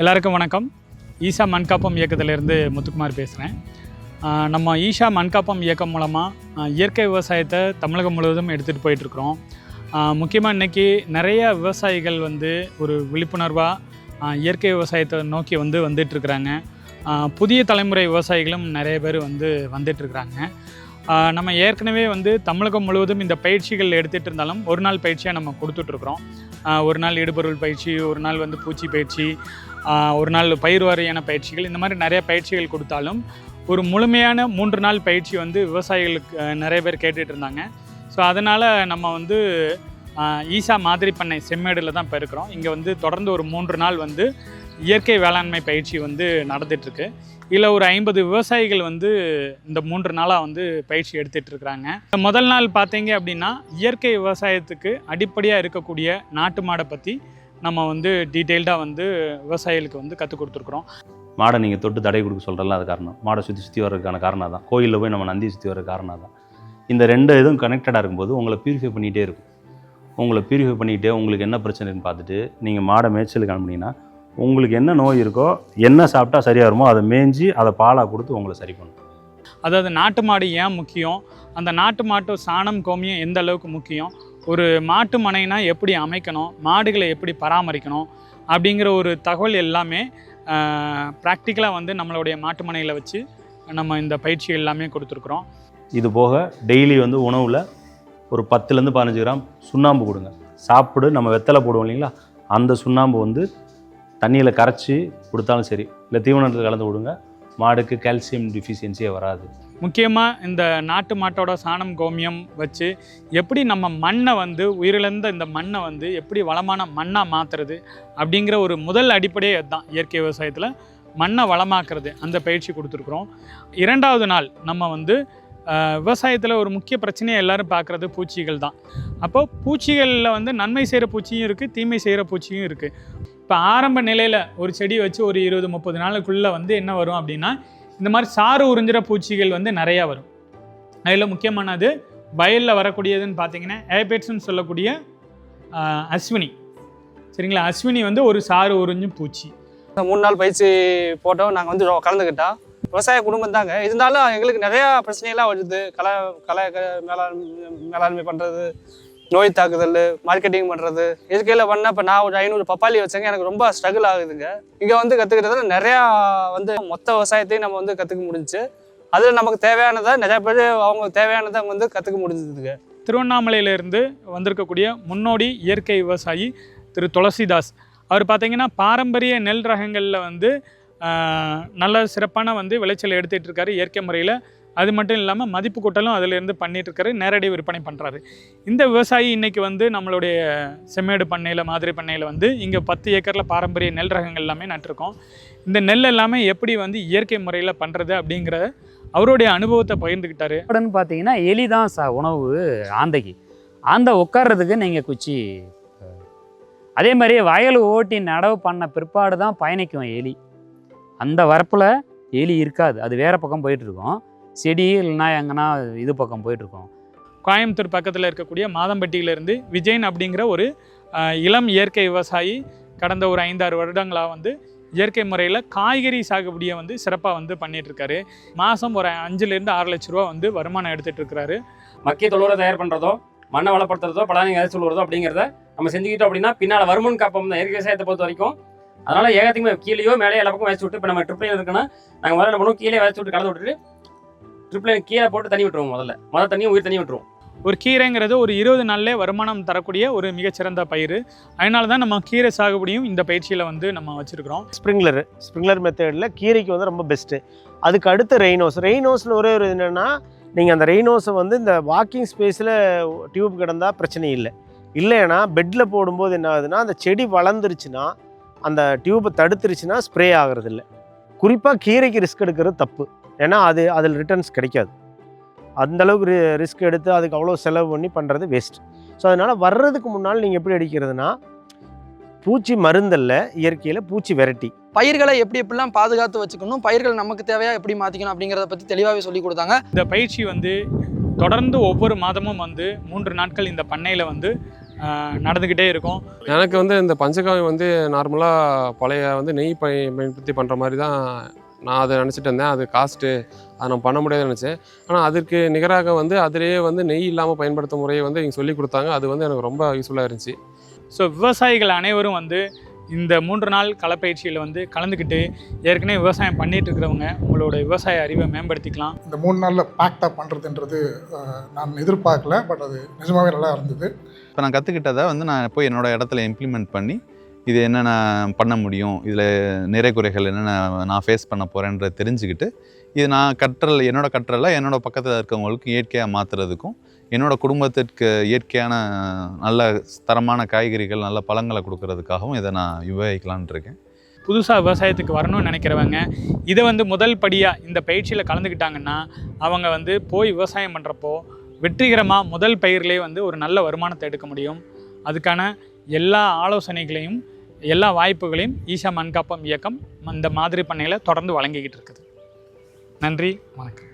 எல்லாருக்கும் வணக்கம். ஈஷா மண்காப்பம் இயக்கத்திலேருந்து முத்துக்குமார் பேசுகிறேன் நம்ம ஈஷா மண்காப்பம் இயக்கம் மூலமாக இயற்கை விவசாயத்தை தமிழகம் முழுவதும் எடுத்துகிட்டு போயிட்டுருக்குறோம். முக்கியமாக இன்றைக்கி நிறைய விவசாயிகள் வந்து ஒரு விழிப்புணர்வாக இயற்கை விவசாயத்தை நோக்கி வந்து வந்துட்டுருக்குறாங்க. புதிய தலைமுறை விவசாயிகளும் நிறைய பேர் வந்து வந்துட்டுருக்குறாங்க. நம்ம ஏற்கனவே வந்து தமிழகம் முழுவதும் இந்த பயிற்சிகள் எடுத்துகிட்டு இருந்தாலும் ஒரு நாள் பயிற்சியாக நம்ம கொடுத்துட்ருக்குறோம் ஒரு நாள் இடுபொருள் பயிற்சி ஒரு நாள் வந்து பூச்சி பயிற்சி ஒரு நாள் பயிர் வாரியான பயிற்சிகள் இந்த மாதிரி நிறைய பயிற்சிகள் கொடுத்தாலும் ஒரு முழுமையான மூன்று நாள் பயிற்சி வந்து விவசாயிகளுக்கு நிறைய பேர் கேட்டுட்டு இருந்தாங்க. ஸோ அதனால் நம்ம வந்து ஈசா மாதிரி பண்ணை செம்மேடில் தான் இப்போ இருக்கிறோம் இங்கே வந்து தொடர்ந்து ஒரு மூன்று நாள் வந்து இயற்கை வேளாண்மை பயிற்சி வந்து நடந்துகிட்ருக்கு இதில் ஒரு ஐம்பது விவசாயிகள் வந்து இந்த மூன்று நாளாக வந்து பயிற்சி எடுத்துகிட்டு இருக்கிறாங்க முதல் நாள் பார்த்தீங்க அப்படின்னா இயற்கை விவசாயத்துக்கு அடிப்படையாக இருக்கக்கூடிய நாட்டு மாடை பற்றி நம்ம வந்து டீட்டெயில்டாக வந்து விவசாயிகளுக்கு வந்து கற்றுக் கொடுத்துருக்குறோம். மாடை நீங்கள் தொட்டு தடை கொடுக்க சொல்கிறல அது காரணம். மாடை சுற்றி சுற்றி வர்றதுக்கான காரணம் தான் கோயிலில் போய் நம்ம நந்தி சுற்றி வர காரணம் தான் இந்த ரெண்டு இதுவும் கனெக்டடாக இருக்கும்போது உங்களை பியூரிஃபை பண்ணிகிட்டே இருக்கும். உங்களை பியூரிஃபை பண்ணிக்கிட்டே உங்களுக்கு என்ன பிரச்சனைன்னு பார்த்துட்டு நீங்கள் மாடை மேய்ச்சலுக்கு அனுப்புனீங்கன்னா உங்களுக்கு என்ன நோய் இருக்கோ என்ன சாப்பிட்டா சரியாக வருமோ அதை மேய்ஞ்சி அதை பாலாக கொடுத்து உங்களை சரி பண்ணும். அதாவது நாட்டு மாடு ஏன் முக்கியம்? அந்த நாட்டு மாட்டு சாணம் கோமியம் எந்த அளவுக்கு முக்கியம்? ஒரு மாட்டு மனைனா எப்படி அமைக்கணும் மாடுகளை எப்படி பராமரிக்கணும் அப்படிங்கிற ஒரு தகவல் எல்லாமே ப்ராக்டிக்கலாக வந்து நம்மளுடைய மாட்டு மனையில் வச்சு நம்ம இந்த பயிற்சி எல்லாமே கொடுத்துருக்குறோம். இது போக டெய்லி வந்து உணவில் ஒரு பத்துலேருந்து பதினஞ்சு கிராம் சுண்ணாம்பு கொடுங்க சாப்பிடு நம்ம வெத்தலை போடுவோம் இல்லைங்களா? அந்த சுண்ணாம்பு வந்து தண்ணியில் கரைச்சி கொடுத்தாலும் சரி இல்லை தீவனத்தில் கலந்து விடுங்க மாடுக்கு கால்சியம் டிஃபிஷியன்சியே வராது. முக்கியமாக இந்த நாட்டு மாட்டோட சாணம் கோமியம் வச்சு எப்படி நம்ம மண்ணை வந்து உயிரிழந்த இந்த மண்ணை வந்து எப்படி வளமான மண்ணாக மாற்றுறது அப்படிங்கிற ஒரு முதல் அடிப்படையே அதுதான் இயற்கை விவசாயத்தில். மண்ணை வளமாக்குறது அந்த பயிற்சி கொடுத்துருக்குறோம். இரண்டாவது நாள் நம்ம வந்து விவசாயத்தில் ஒரு முக்கிய பிரச்சனையை எல்லாரும் பார்க்குறது பூச்சிகள் தான் அப்போது பூச்சிகளில் வந்து நன்மை செய்கிற பூச்சியும் இருக்குது தீமை செய்கிற பூச்சியும் இருக்குது இப்போ ஆரம்ப நிலையில் ஒரு செடி வச்சு ஒரு இருபது முப்பது நாளுக்குள்ளே வந்து என்ன வரும் அப்படின்னா இந்த மாதிரி சாறு உறிஞ்சிற பூச்சிகள் வந்து நிறையா வரும். அதில் முக்கியமானது வயலில் வரக்கூடியதுன்னு பார்த்தீங்கன்னா ஏபேட்ஸ்னு சொல்லக்கூடிய அஸ்வினி. சரிங்களா? அஸ்வினி வந்து ஒரு சாறு உறிஞ்சும் பூச்சி. இந்த மூணு நாள் பயிற்சி போட்டோம் நாங்கள் வந்து ரொ- கலந்துக்கிட்டோம் விவசாய குடும்பம் தாங்க. இருந்தாலும் எங்களுக்கு நிறையா பிரச்சனைகள்லாம் வருது. கலை கலை க- மேலாண்மை மேலாண்மை பண்ணுறது நோய் தாக்குதல் மார்க்கெட்டிங் பண்ணுறது இயற்கையில் பண்ண இப்போ நான் ஒரு ஐநூறு பப்பாளி வச்சேங்க எனக்கு ரொம்ப ஸ்ட்ரகிள் ஆகுதுங்க. இங்கே வந்து கற்றுக்கிட்டதுல நிறையா வந்து மொத்த விவசாயத்தையும் நம்ம வந்து கற்றுக்க முடிஞ்சுச்சு. அதில் நமக்கு தேவையானதை நிறையா பேர் அவங்க தேவையானதை அவங்க வந்து கற்றுக்க முடிஞ்சதுங்க. திருவண்ணாமலையிலேருந்து வந்திருக்கக்கூடிய முன்னோடி இயற்கை விவசாயி திரு துளசிதாஸ். அவர் பார்த்தீங்கன்னா பாரம்பரிய நெல் ரகங்களில் வந்து நல்ல சிறப்பான வந்து விளைச்சல் எடுத்துகிட்டு இருக்காரு. இயற்கை முறையில் அது மட்டும் இல்லாமல் மதிப்பு கூட்டலும் அதிலிருந்து பண்ணிட்டு இருக்காரு நேரடி விற்பனை பண்ணுறாரு இந்த விவசாயி இன்னைக்கு வந்து நம்மளுடைய செம்மேடு பண்ணையில் மாதிரி பண்ணையில் வந்து இங்கே பத்து ஏக்கரில் பாரம்பரிய நெல் ரகங்கள் எல்லாமே நட்டிருக்கோம். இந்த நெல் எல்லாமே எப்படி வந்து இயற்கை முறையில் பண்ணுறது அப்படிங்கிற அவருடைய அனுபவத்தை பகிர்ந்துக்கிட்டாரு சாப்பாடுன்னு பார்த்தீங்கன்னா எலி தான் சா உணவு ஆந்தைக்கு. ஆந்தை உட்கார்றதுக்கு நீங்கள் குச்சி அதே மாதிரி வயல் ஓட்டி நடவு பண்ண பிற்பாடு தான் பயணிக்கும் எலி. அந்த வரப்பில் எலி இருக்காது அது வேறு பக்கம் போயிட்டுருக்கோம் இருக்கும். செடி இல்லைன்னா எங்கன்னா இது பக்கம் போயிட்டு இருக்கும் கோயம்புத்தூர் பக்கத்தில் இருக்கக்கூடிய மாதம்பட்டியிலேருந்து விஜயன் அப்படிங்கிற ஒரு இளம் இயற்கை விவசாயி கடந்த ஒரு ஐந்தாறு வருடங்களாக வந்து இயற்கை முறையில் காய்கறி சாகுபடியை வந்து சிறப்பாக வந்து பண்ணிட்டு இருக்காரு மாதம் ஒரு அஞ்சுலேருந்து ஆறு லட்ச ரூபா வந்து வருமானம் எடுத்துட்டு இருக்கிறாரு மக்கிய தொழுவரை தயார் பண்ணுறதோ மண்ணை வளப்படுத்துறதோ பலானி விதை சொல்லுறதோ அப்படிங்கிறத நம்ம செஞ்சுக்கிட்டோம் அப்படின்னா பின்னால் வருமுன் காப்போம் தான் இயற்கை விவசாயத்தை பொறுத்த வரைக்கும். அதனால ஏகத்துக்குமே கீழேயோ மேலே எல்லா பக்கம் வச்சு விட்டு இப்போ நம்ம ட்ரிப்ளைன் இருக்குன்னா நாங்கள் முதல்ல என்ன பண்ணுவோம்? கீழே வச்சு விட்டு கலந்து விட்டுட்டு ட்ரிப்ளைன் கீழே போட்டு தண்ணி விட்டுருவோம் முதல்ல. முதல் தண்ணியும் உயிர் தண்ணி விட்டுருவோம். ஒரு கீரைங்கிறது ஒரு இருபது நாள்லே வருமானம் தரக்கூடிய ஒரு மிகச்சிறந்த பயிர் அதனால தான் நம்ம கீரை சாகுபடியும் இந்த பயிற்சியில் வந்து நம்ம வச்சுருக்கிறோம். ஸ்ப்ரிங்லர் ஸ்ப்ரிங்லர் மெத்தடில் கீரைக்கு வந்து ரொம்ப பெஸ்ட்டு அதுக்கு அடுத்து ரெய்னோஸ் ரெய்னோஸில் ஒரே ஒரு என்னென்னா நீங்கள் அந்த ரெய்னோஸை வந்து இந்த வாக்கிங் ஸ்பேஸில் டியூப் கிடந்தா பிரச்சனை இல்லை. இல்லைன்னா பெட்டில் போடும்போது என்ன ஆகுதுன்னா அந்த செடி வளர்ந்துருச்சுன்னா அந்த டியூப்பை தடுத்துருச்சுன்னா ஸ்ப்ரே ஆகிறது இல்லை குறிப்பாக கீரைக்கு ரிஸ்க் எடுக்கிறது தப்பு. ஏன்னா அது அதில் ரிட்டர்ன்ஸ் கிடைக்காது. அந்த அளவுக்கு ரிஸ்க் எடுத்து அதுக்கு அவ்வளோ செலவு பண்ணி பண்ணுறது வேஸ்ட் ஸோ அதனால் வர்றதுக்கு முன்னால் நீங்கள் எப்படி அடிக்கிறதுனா பூச்சி மருந்தல்ல இயற்கையில் பூச்சி விரட்டி. பயிர்களை எப்படி எப்படிலாம் பாதுகாத்து வச்சுக்கணும் பயிர்கள் நமக்கு தேவையா எப்படி மாற்றிக்கணும் அப்படிங்கிறத பற்றி தெளிவாகவே சொல்லி கொடுத்தாங்க. இந்த பயிற்சி வந்து தொடர்ந்து ஒவ்வொரு மாதமும் வந்து மூன்று நாட்கள் இந்த பண்ணையில் வந்து நடந்துக்கிட்டே இருக்கும். எனக்கு வந்து இந்த பஞ்சகாவியம் வந்து நார்மலாக பழைய வந்து நெய் பய பயன்படுத்தி பண்ணுற மாதிரி தான் நான் அதை நினச்சிட்டு இருந்தேன். அது காஸ்ட்டு அதை நான் பண்ண முடியாதுன்னு நினச்சேன். ஆனால் அதற்கு நிகராக வந்து அதிலேயே வந்து நெய் இல்லாமல் பயன்படுத்தும் முறையை வந்து இங்கே சொல்லி கொடுத்தாங்க. அது வந்து எனக்கு ரொம்ப யூஸ்ஃபுல்லாக இருந்துச்சு. ஸோ விவசாயிகள் அனைவரும் வந்து இந்த மூன்று நாள் களப்பயிற்சியில் வந்து கலந்துக்கிட்டு ஏற்கனவே விவசாயம் பண்ணிட்டு இருக்கிறவங்க உங்களோட விவசாய அறிவை மேம்படுத்திக்கலாம். இந்த மூணு நாளில் பேக்டாக பண்ணுறதுன்றது நான் எதிர்பார்க்கல பட் அது நிஜமாவே நல்லா இருந்தது. இப்போ நான் கற்றுக்கிட்டதை வந்து நான் போய் என்னோட இடத்துல இம்ப்ளிமெண்ட் பண்ணி இது என்னென்ன பண்ண முடியும் இதில் நிறை குறைகள் என்னென்ன நான் ஃபேஸ் பண்ண போகிறேன்றத தெரிஞ்சுக்கிட்டு இது நான் கற்றல் என்னோட கற்றலை என்னோட பக்கத்தில் இருக்கவங்களுக்கு இயற்கையாக மாற்றுறதுக்கும் என்னோடய குடும்பத்திற்கு இயற்கையான நல்ல தரமான காய்கறிகள் நல்ல பழங்களை கொடுக்கறதுக்காகவும் இதை நான் உபயோகிக்கலாம்னு இருக்கேன். புதுசாக விவசாயத்துக்கு வரணும்னு நினைக்கிறவங்க இதை வந்து முதல் படியாக இந்த பயிற்சியில் கலந்துக்கிட்டாங்கன்னா அவங்க வந்து போய் விவசாயம் பண்ணுறப்போ வெற்றிகரமாக முதல் பயிர்லேயே வந்து ஒரு நல்ல வருமானத்தை எடுக்க முடியும். அதுக்கான எல்லா ஆலோசனைகளையும் எல்லா வாய்ப்புகளையும் ஈஷா மண்காப்பம் இயக்கம் இந்த மாதிரி பண்ணையில் தொடர்ந்து வழங்கிக்கிட்டு இருக்குது. நன்றி வணக்கம்.